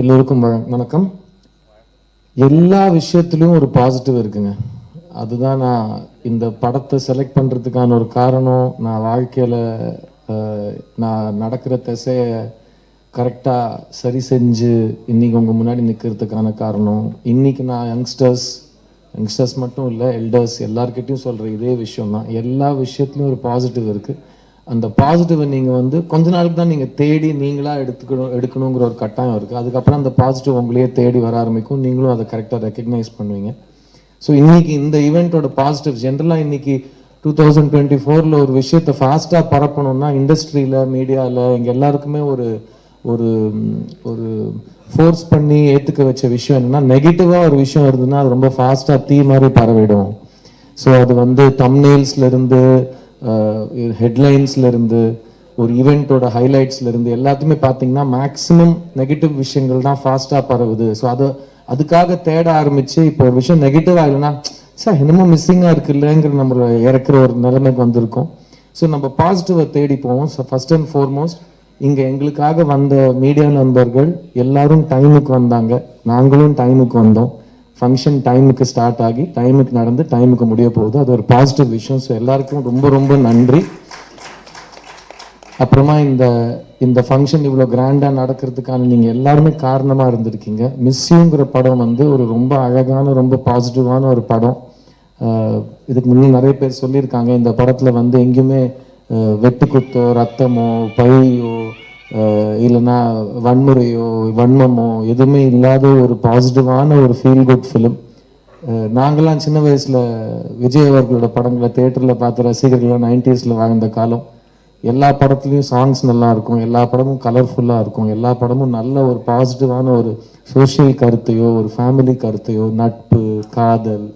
எல்லோருக்கும் வணக்கம். எல்லா விஷயத்துலையும் ஒரு பாசிட்டிவ் இருக்குங்க. அதுதான் நான் இந்த படத்தை செலக்ட் பண்ணுறதுக்கான ஒரு காரணம். நான் வாழ்க்கையில் நான் நடக்கிற திசையை கரெக்டாக சரி செஞ்சு இன்னைக்கு உங்கள் முன்னாடி நிற்கிறதுக்கான காரணம். இன்றைக்கி நான் யங்ஸ்டர்ஸ் யங்ஸ்டர்ஸ் மட்டும் இல்லை எல்டர்ஸ் எல்லார்கிட்டயும் சொல்கிற இதே விஷயம் தான் எல்லா விஷயத்துலையும் ஒரு பாசிட்டிவ் இருக்குது அந்த பாசிட்டிவை நீங்கள் வந்து கொஞ்ச நாளுக்கு தான் நீங்கள் தேடி நீங்களாக எடுத்துக்கணும் எடுக்கணுங்கிற ஒரு கட்டாயம் இருக்குது அதுக்கப்புறம் அந்த பாசிட்டிவ் உங்களையே தேடி வர ஆரம்பிக்கும். நீங்களும் அதை கரெக்டாக ரெக்கக்னைஸ் பண்ணுவீங்க. ஸோ இன்றைக்கி இந்த ஈவெண்ட்டோட பாசிட்டிவ் ஜென்ரலாக இன்றைக்கி டூ தௌசண்ட் டுவெண்ட்டி ஃபோரில் ஒரு விஷயத்தை ஃபாஸ்ட்டாக பரப்பணும்னா இண்டஸ்ட்ரியில் மீடியாவில் இங்கே எல்லாருக்குமே ஒரு ஒரு ஒரு ஃபோர்ஸ் பண்ணி ஏற்றுக்க வச்ச விஷயம் என்னென்னா நெகட்டிவாக ஒரு விஷயம் இருந்ததுன்னா அது ரொம்ப ஃபாஸ்ட்டாக தீ மாதிரி பரவிடும். ஸோ அது வந்து தம்னெயில்ஸ்ல இருந்து ஹெட்லைன்ஸ்லேருந்து ஒரு ஈவெண்ட்டோட ஹைலைட்ஸ்லேருந்து எல்லாத்தையுமே பார்த்தீங்கன்னா மேக்ஸிமம் நெகட்டிவ் விஷயங்கள் தான் ஃபாஸ்ட்டாக பரவுது. ஸோ அதை அதுக்காக தேட ஆரம்பித்து இப்போ ஒரு விஷயம் நெகட்டிவாக இல்லைன்னா சார் என்னமோ மிஸ்ஸிங்காக இருக்குல்லங்கிற நம்ம இறக்குற ஒரு நிலைமைக்கு வந்திருக்கோம். ஸோ நம்ம பாசிட்டிவை தேடி போவோம். ஸோ ஃபஸ்ட் அண்ட் ஃபார்மோஸ்ட் இங்கே எங்களுக்காக வந்த மீடியா நண்பர்கள் எல்லாரும் டைமுக்கு வந்தாங்க. நாங்களும் டைமுக்கு வந்தோம். ஃபங்க்ஷன் டைமுக்கு ஸ்டார்ட் ஆகி டைமுக்கு நடந்து டைமுக்கு முடிய போகுது. அது ஒரு பாசிட்டிவ் விஷயம். ஸோ எல்லாருக்கும் ரொம்ப ரொம்ப நன்றி. அப்புறமா இந்த இந்த ஃபங்க்ஷன் இவ்வளோ கிராண்டாக நடக்கிறதுக்கான நீங்கள் எல்லாருமே காரணமாக இருந்திருக்கீங்க. மிஸ்யூங்கிற படம் வந்து ஒரு ரொம்ப அழகான ரொம்ப பாசிட்டிவான ஒரு படம். இதுக்கு முன்னே நிறைய பேர் சொல்லியிருக்காங்க. இந்த படத்தில் வந்து எங்கேயுமே வெட்டுக்குத்தோ ரத்தமோ பழியோ இல்லைன்னா வன்முறையோ வன்மமோ எதுவுமே இல்லாத ஒரு பாசிட்டிவான ஒரு ஃபீல் குட் ஃபிலிம் நாங்களாம் சின்ன வயசில் விஜய் அவர்களோட படங்களை தேட்டரில் பார்த்த ரசிகர்களாக நைன்டிஸில் வாழ்ந்த காலம். எல்லா படத்துலையும் சாங்ஸ் நல்லா இருக்கும். எல்லா படமும் கலர்ஃபுல்லாக இருக்கும். எல்லா படமும் நல்ல ஒரு பாசிட்டிவான ஒரு சோஷியல் கருத்தையோ ஒரு ஃபேமிலி கருத்தையோ நட்பு காதல்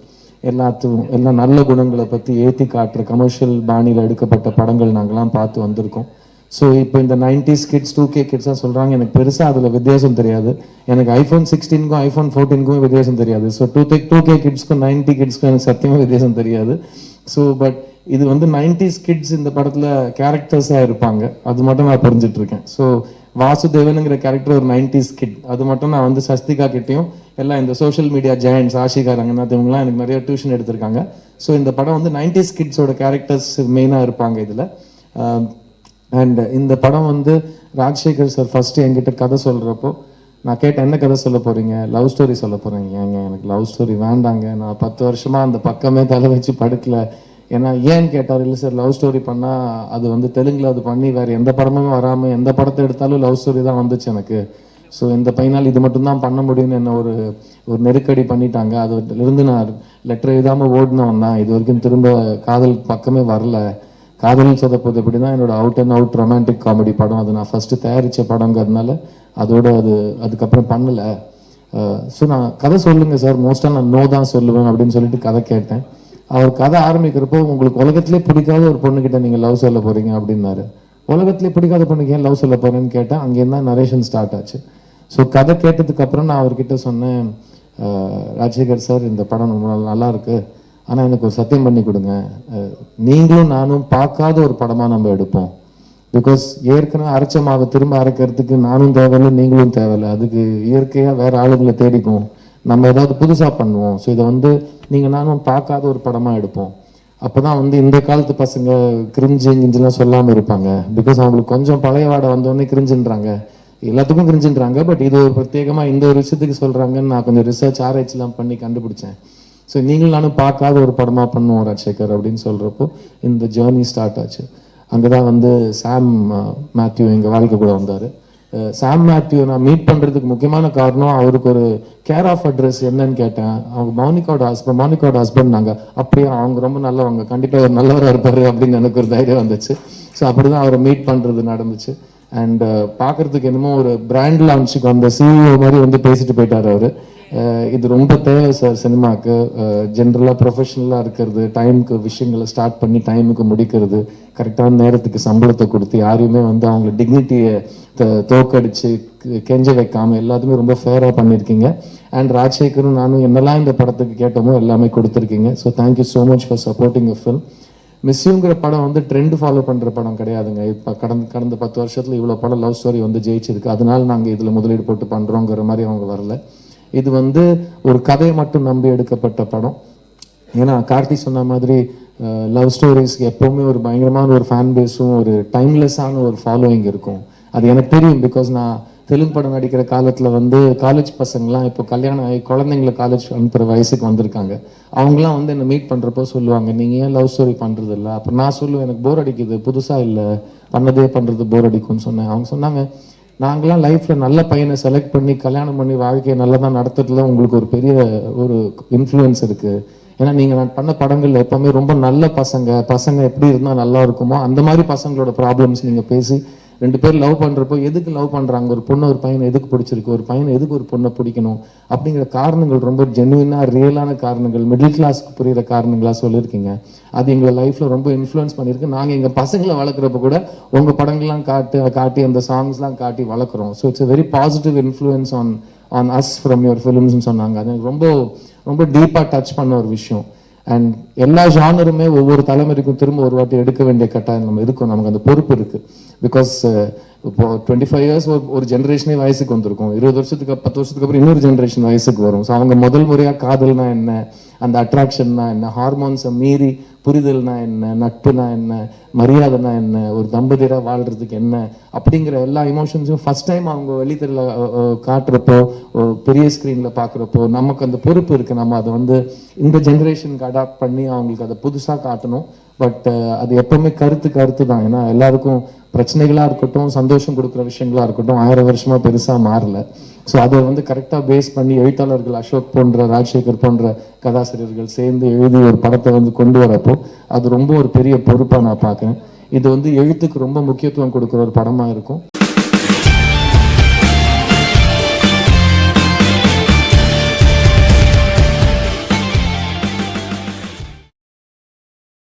எல்லாத்தையும் எல்லா நல்ல குணங்களை பற்றி ஏற்றி காட்டுற கமர்ஷியல் பாணியில் எடுக்கப்பட்ட படங்கள் நாங்கள்லாம் பார்த்து வந்திருக்கோம். ஸோ இப்போ இந்த நைன்டிஸ் கிட்ஸ் டூ கே கிட்ஸாக சொல்கிறாங்க எனக்கு பெருசாக அதில் வித்தியாசம் தெரியாது. எனக்கு ஐஃபோன் சிக்ஸ்டீனுக்கும் ஐஃபோன் ஃபோர்டீனுக்கும் வித்தியாசம் தெரியாது. So to the two K கிட்ஸ்க்கும் ninety கிட்ஸ்க்கும் எனக்கு சத்தியமாக வித்தியாசம் தெரியாது. ஸோ பட் இது வந்து நைன்டிஸ் கிட்ஸ் இந்த படத்தில் கேரக்டர்ஸாக இருப்பாங்க. அது மட்டும் நான் புரிஞ்சிட்ருக்கேன். ஸோ வாசுதேவனுங்கிற கேரக்டர் ஒரு நைன்டிஸ் கிட் அது மட்டும் நான் வந்து சஸ்திகா கிட்டேயும் எல்லாம் இந்த social media giants Ashika Ranganath இவங்கலாம் எனக்கு நிறைய டியூஷன் எடுத்திருக்காங்க. ஸோ இந்த படம் வந்து நைன்டிஸ் கிட்ஸோட கேரக்டர்ஸ் மெயினாக இருப்பாங்க இதில். அண்ட் இந்த படம் வந்து ராஜசேகர் சார் ஃபஸ்ட்டு என்கிட்ட கதை சொல்கிறப்போ நான் கேட்டேன் என்ன கதை சொல்ல போகிறீங்க லவ் ஸ்டோரி சொல்ல போகிறீங்க ஏங்க எனக்கு லவ் ஸ்டோரி வேண்டாங்க. நான் பத்து வருஷமாக அந்த பக்கமே தலை வச்சு படுக்கல. ஏன்னா ஏன்னு கேட்டார் இல்லை சார் லவ் ஸ்டோரி பண்ணால் அது வந்து தெலுங்கில் அது பண்ணி வேறு எந்த படமும் வராமல் எந்த படத்தை எடுத்தாலும் லவ் ஸ்டோரி தான் வந்துச்சு எனக்கு. ஸோ இந்த பையனால் இது மட்டும்தான் பண்ண முடியும்னு என்ன ஒரு ஒரு நெருக்கடி பண்ணிட்டாங்க. அதுலேருந்து நான் லெட்டர் எழுதாமல் ஓடினவன் தான். இது வரைக்கும் திரும்ப காதல் பக்கமே வரல. காதல் சொதப்பது எப்படின்னா என்னோட out and out romantic comedy படம். அது நான் ஃபஸ்ட்டு தயாரித்த படங்கிறதுனால அதோட அது அதுக்கப்புறம் பண்ணலை. ஸோ நான் கதை சொல்லுங்கள் சார் மோஸ்ட்டாக நான் நோ தான் சொல்லுவேன் அப்படின்னு சொல்லிட்டு கதை கேட்டேன். அவர் கதை ஆரம்பிக்கிறப்போ உங்களுக்கு உலகத்திலே பிடிக்காத ஒரு பொண்ணுக்கிட்ட நீங்கள் லவ் சொல்ல போகிறீங்க அப்படின்னாரு. உலகத்திலே பிடிக்காத பொண்ணுக்கு ஏன் லவ் சொல்ல போகிறேன்னு கேட்டேன். அங்கேருந்து தான் நரேஷன் ஸ்டார்ட் ஆச்சு. ஸோ கதை கேட்டதுக்கப்புறம் நான் அவர்கிட்ட சொன்னேன் ராஜசேகர் சார் இந்த படம் ரொம்ப நல்லா- இருக்குது ஆனால் எனக்கு ஒரு சத்தியம் பண்ணி கொடுங்க. நீங்களும் நானும் பார்க்காத ஒரு படமாக நம்ம எடுப்போம். பிகாஸ் ஏற்கனவே அரைச்ச மாவை திரும்ப அரைக்கிறதுக்கு நானும் தேவையில்லை நீங்களும் தேவையில்லை. அதுக்கு இயற்கையாக வேற ஆளுங்களை தேடிக்கும் நம்ம ஏதாவது புதுசாக பண்ணுவோம். ஸோ இதை வந்து நீங்கள் நானும் பார்க்காத ஒரு படமாக எடுப்போம். அப்பதான் வந்து இந்த காலத்து பசங்க கிரிஞ்சு கிஞ்சுலாம் சொல்லாமல் இருப்பாங்க. பிகாஸ் அவங்களுக்கு கொஞ்சம் பழைய வாடை வந்தோடனே கிரிஞ்சுன்றாங்க எல்லாத்துக்கும் கிரிஞ்சுன்றாங்க பட் இது ஒரு பிரத்யேகமாக இந்த ஒரு விஷயத்துக்கு சொல்கிறாங்கன்னு நான் கொஞ்சம் ரிசர்ச் ஆராய்ச்சிலாம் பண்ணி கண்டுபிடிச்சேன். ஸோ நீங்களும் நானும் பார்க்காத ஒரு படமா பண்ணுவோம் ராஜசேகர் அப்படின்னு சொல்றப்போ இந்த ஜேர்னி ஸ்டார்ட் ஆச்சு. அங்கதான் வந்து சாம் மேத்யூ எங்கள் வாழ்க்கை கூட வந்தாரு. சாம் மேத்யூ நான் மீட் பண்றதுக்கு முக்கியமான காரணம் அவருக்கு ஒரு கேர் ஆஃப் அட்ரஸ் என்னன்னு கேட்டேன். அவங்க மௌனிகாவோட ஹஸ்பண்ட் மௌனிகாவோட ஹஸ்பண்ட் நாங்கள் அப்படியே அவங்க ரொம்ப நல்லவங்க கண்டிப்பாக ஒரு நல்லவராக இருப்பார் அப்படின்னு எனக்கு ஒரு தைரியம் வந்துச்சு. ஸோ அப்படிதான் அவரை மீட் பண்றது நடந்துச்சு. அண்ட் பார்க்குறதுக்கு என்னமோ ஒரு பிராண்ட் லான்ச்சுக்கு வந்த சிஇஓ மாதிரி வந்து பேசிட்டு போயிட்டார் அவர். இது ரொம்ப தேவை சார் சினிமாக்கு. ஜென்ரலாக ப்ரொஃபஷனலாக இருக்கிறது டைமுக்கு விஷயங்களை ஸ்டார்ட் பண்ணி டைமுக்கு முடிக்கிறது கரெக்டான நேரத்துக்கு சம்பளத்தை கொடுத்து யாரையுமே வந்து அவங்க டிக்னிட்டியை தோக்கடிச்சு கெஞ்ச வைக்காமல் எல்லாத்துமே ரொம்ப ஃபேராக பண்ணியிருக்கீங்க அண்ட் ராஜசேகரும் நானும் என்னெல்லாம் இந்த படத்துக்கு கேட்டோமோ எல்லாமே கொடுத்துருக்கீங்க. So thank you so much for supporting a film மிஸ்யூங்கிற படம் வந்து ட்ரெண்ட் ஃபாலோ பண்ணுற படம் கிடையாதுங்க. இப்போ கடந்த கடந்த பத்து வருஷத்தில் இவ்வளோ படம் லவ் ஸ்டோரி வந்து ஜெயிச்சிருக்கு. அதனால நாங்கள் இதில் முதலீடு போட்டு பண்ணுறோங்கிற மாதிரி அவங்க வரல. இது வந்து ஒரு கதையை மட்டும் நம்பி எடுக்கப்பட்ட படம். ஏன்னா கார்த்தி சொன்ன மாதிரி லவ் ஸ்டோரிஸ்க்கு எப்போவுமே ஒரு பயங்கரமான ஒரு ஃபேன் பேஸும் ஒரு டைம்லெஸ்ஸான ஒரு ஃபாலோயிங் இருக்கும். அது எனக்கு தெரியும் பிகாஸ் நான் தெலுங்கு படம் நடிக்கிற காலத்தில் வந்து காலேஜ் பசங்கலாம் இப்போ கல்யாணம் ஆகி குழந்தைங்களை காலேஜ் அனுப்புகிற வயசுக்கு வந்திருக்காங்க. அவங்களாம் வந்து என்னை மீட் பண்ணுறப்போ சொல்லுவாங்க நீங்கள் ஏன் லவ் ஸ்டோரி பண்ணுறது இல்லை அப்ப நான் சொல்லுவேன் எனக்கு போர் அடிக்குது புதுசாக இல்லை பண்ணதே பண்ணுறது போர் அடிக்கும்னு சொன்னேன். அவங்க சொன்னாங்க நாங்களாம் லைஃப்ல நல்ல பையனை செலக்ட் பண்ணி கல்யாணம் பண்ணி வாழ்க்கையை நல்லதா நடத்துறதுல உங்களுக்கு ஒரு பெரிய ஒரு இன்ஃப்ளூயன்ஸ் இருக்கு. ஏன்னா நீங்க நான் பண்ண படங்கள் எப்போவுமே ரொம்ப நல்ல பசங்க பசங்க எப்படி இருந்தா நல்லா இருக்குமோ அந்த மாதிரி பசங்களோட ப்ராப்ளம்ஸ் நீங்க பேசி ரெண்டு பேர் லவ் பண்ணுறப்போ எதுக்கு லவ் பண்ணுறாங்க ஒரு பொண்ணு ஒரு பையனை எதுக்கு பிடிச்சிருக்கு? ஒரு பையனை எதுக்கு ஒரு பொண்ணை பிடிக்கணும்? அப்படிங்கிற காரணங்கள் ரொம்ப ஜென்வினாக ரியலான காரணங்கள் மிடில் கிளாஸ்க்கு புரிகிற காரணங்களாக சொல்லியிருக்கீங்க. அது எங்களை லைஃப்பில் ரொம்ப இன்ஃப்ளூயன்ஸ் பண்ணியிருக்கு. நாங்கள் எங்கள் பசங்களை வளர்க்குறப்ப கூட உங்கள் படங்கள்லாம் காட்டு காட்டி அந்த சாங்ஸ்லாம் காட்டி வளர்க்குறோம். So it's very positive influence on on us from your ஃபிலிம்ஸ்னு சொன்னாங்க. அது எனக்கு ரொம்ப ரொம்ப டீப்பாக டச் பண்ண ஒரு விஷயம். அண்ட் எல்லா ஜானருமே ஒவ்வொரு தலைமுறைக்கும் திரும்ப ஒரு வாட்டி எடுக்க வேண்டிய கட்டாயம் நம்ம இருக்கும். நமக்கு அந்த பொறுப்பு இருக்கு. பிகாஸ் இப்போ டுவெண்ட்டி ஃபைவ் இயர்ஸ் ஒரு ஜென்ரேஷனே வயசுக்கு வந்திருக்கும். இருபது வருஷத்துக்கு பத்து வருஷத்துக்கு அப்புறம் இன்னொரு ஜென்ரேஷன் வயசுக்கு வரும். ஸோ அவங்க முதல் முறையாக காதல்னா என்ன? அந்த அட்ராக்ஷன்னா என்ன? ஹார்மோன்ஸை மீறி புரிதல்னா என்ன? நட்புனா என்ன? மரியாதைனா என்ன? ஒரு தம்பதியராக வாழ்கிறதுக்கு என்ன? அப்படிங்கிற எல்லா இமோஷன்ஸும் ஃபர்ஸ்ட் டைம் அவங்க வெளித்தரில் காட்டுறப்போ ஒரு பெரிய ஸ்க்ரீனில் பார்க்குறப்போ நமக்கு அந்த பொறுப்பு இருக்குது நம்ம அதை வந்து இந்த ஜென்ரேஷனுக்கு அடாப்ட் பண்ணி அவங்களுக்கு அதை புதுசாக காட்டணும். பட் அது எப்பவுமே கருத்து கருத்து தான் ஏன்னா எல்லாருக்கும் பிரச்சனைகளாக இருக்கட்டும் சந்தோஷம் கொடுக்குற விஷயங்களாக இருக்கட்டும் ஆயிரம் வருஷமாக பெருசாக மாறல. ஸோ அதை வந்து கரெக்டாக பேஸ் பண்ணி எழுத்தாளர்கள் அசோக் போன்ற ராஜசேகர் போன்ற கதாசிரியர்கள் சேர்ந்து எழுதி ஒரு படத்தை வந்து கொண்டு வரப்போ அது ரொம்ப ஒரு பெரிய பொறுப்பாக நான் பார்க்குறேன். இது வந்து எழுத்துக்கு ரொம்ப முக்கியத்துவம் கொடுக்குற ஒரு படமாக இருக்கும்.